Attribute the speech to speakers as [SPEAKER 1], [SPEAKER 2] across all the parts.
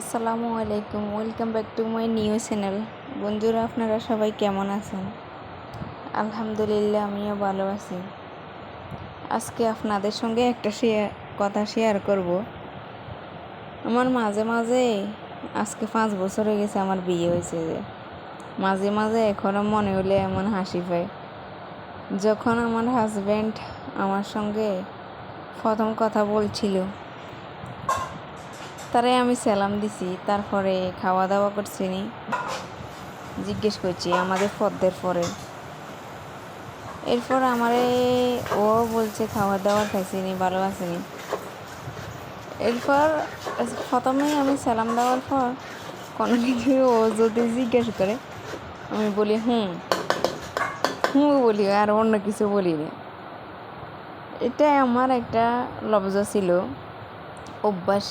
[SPEAKER 1] আসসালামু আলাইকুম, welcome back to my new channel. বন্ধুরা, আপনারা সবাই কেমন আছেন? আলহামদুলিল্লাহ, আমিও ভালো আছি। আজকে আপনাদের সঙ্গে একটা শেয়ার কথা শেয়ার করব। আমার মাঝে মাঝে, আজকে পাঁচ বছর হয়ে গেছে আমার বিয়ে হয়েছে যে। মাঝে মাঝে এখনও মনে হলে এমন হাসি পায়। যখন আমার হাজব্যান্ড আমার সঙ্গে প্রথম কথা বলছিল তারে আমি সালাম দিছি, তারপরে খাওয়া দাওয়া করছি নি জিজ্ঞেস করছি আমাদের পদ্মের পরে। এরপর আমারে ও বলছে খাওয়া দাওয়া খাইছি নি ভালো আছেনি। এরপর প্রথমেই আমি সালাম দেওয়ার পর কোনো কিছু ও যদি জিজ্ঞেস করে, আমি বলি, হুম। হুম, বলি, আর অন্য কিছু বলি না। এটাই আমার একটা লব্জ ছিল, অভ্যাস।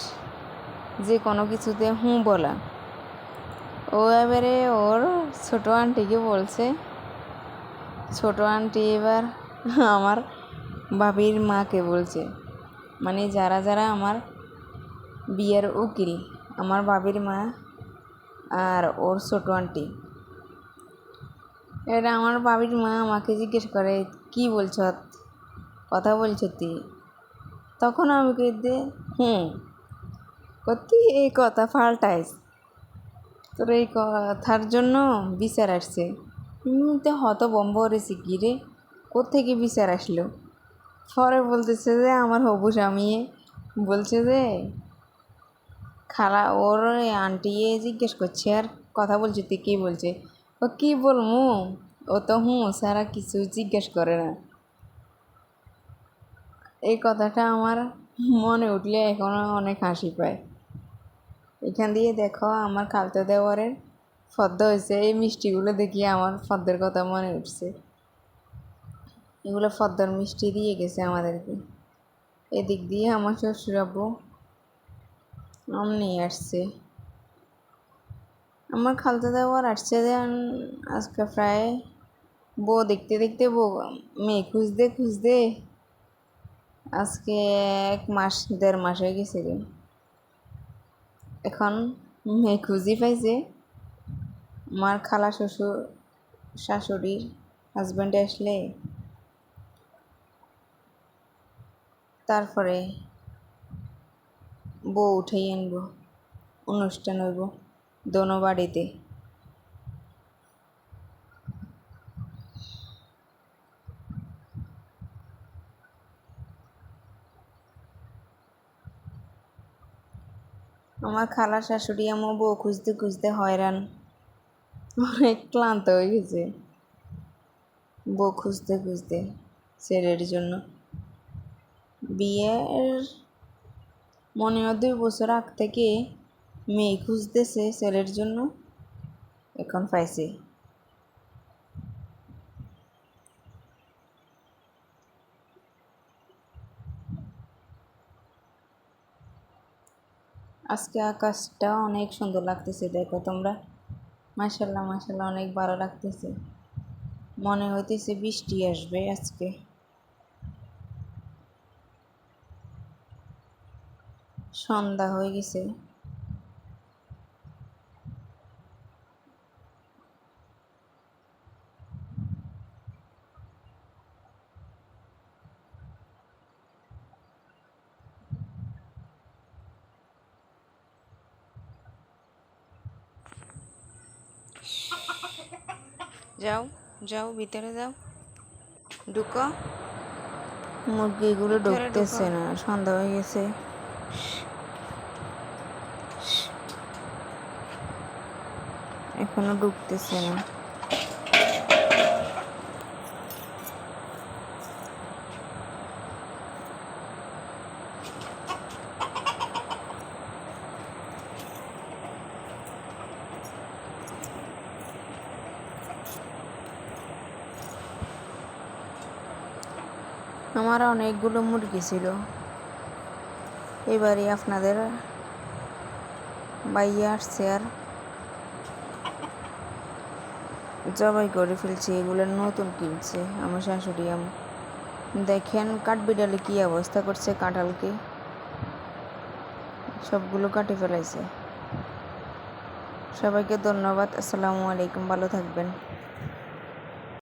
[SPEAKER 1] যে কোনো কিছুতে হুঁ বলা। ও এবারে ওর ছোটো আন্টিকে বলছে, ছোটো আন্টি এবার আমার বাবির মাকে বলছে মানে যারা যারা আমার বিয়ের উকিল, আমার বাবির মা আর ওর ছোটো আন্টি। এটা আমার বাবির মা আমাকে জিজ্ঞেস করে, কি বলছ? কথা বলছ তুই? তখন আমি কই দে হুম তুই এই কথা ফাল্টাইস তোর এই কথার জন্য বিচার আসছে। তো হত বম্ব রেছি কি রে? কোথেকে বিচার আসলো? পরে বলতেছে যে আমার হবু স্বামী বলছে যে, খালা, ওর আন্টি জিজ্ঞেস করছে আর কথা বলছে, তুই কী বলছে? ও কী বলমু? ও তো হুঁ, সারা কিছু জিজ্ঞেস করে না। এই কথাটা আমার মনে উঠলে এখনও অনেক হাসি পায়। এখান দিয়ে দেখো আমার খালতো দেওয়ারের ফদ্দ হয়েছে। এই মিষ্টিগুলো দেখিয়ে আমার ফদ্দের কথা মনে উঠছে। এগুলো ফদ্দর মিষ্টি দিয়ে গেছে আমাদেরকে। এদিক দিয়ে আমার শ্বশুরাব্বু আম নিয়ে আসছে। আমার খালতা দেওয়ার আসছে যেন আজকে প্রায় বউ দেখতে দেখতে বউ, মেয়ে খুঁজতে খুঁজতে আজকে এক মাস, দেড় মাস হয়ে গেছে এখন মেয়ে খুঁজি পাইছে আমার খালা শ্বশুর শাশুড়ির হাজব্যান্ড আসলে তারপরে বউ উঠেই আনব, অনুষ্ঠান হইব, দোনো বাড়িতে। আমার খালা শাশুড়ি আমার বউ খুঁজতে খুঁজতে হয়রান। অনেক ক্লান্ত হয়ে গেছে। বউ খুঁজতে খুঁজতে ছেলের জন্য। বিয়ের মনে হয় দুই বছর আগ থেকে মেয়ে খুঁজতেছে ছেলের জন্য। এখন পাইছে। আজকে আকাশটা অনেক সুন্দর লাগতেছে, দেখো তোমরা। মাসাল্লাহ মাসাল্লাহ অনেক ভালো লাগতেছে। মনে হইতেছে বৃষ্টি আসবে আজকে। সন্ধ্যা হয়ে গেছে। যাও যাও ভিতরে যাও। ঢুকো। মুরগিগুলো ঢুকতেছে না সন্ধ্যা হয়ে গেছে। এখনও ঢুকতেছে না। আমার অনেকগুলো মুরগি ছিল। এবারে আপনাদের বাইয়ে আসছে আর জবাই করে ফেলছে, এগুলো নতুন কিনছে। আমার শাশুড়ি আম, দেখেন কাঠবিড়ালে কী অবস্থা করছে কাঁঠালকে। সবগুলো কাটে ফেলাইছে। সবাইকে ধন্যবাদ, আসসালামু আলাইকুম, ভালো থাকবেন।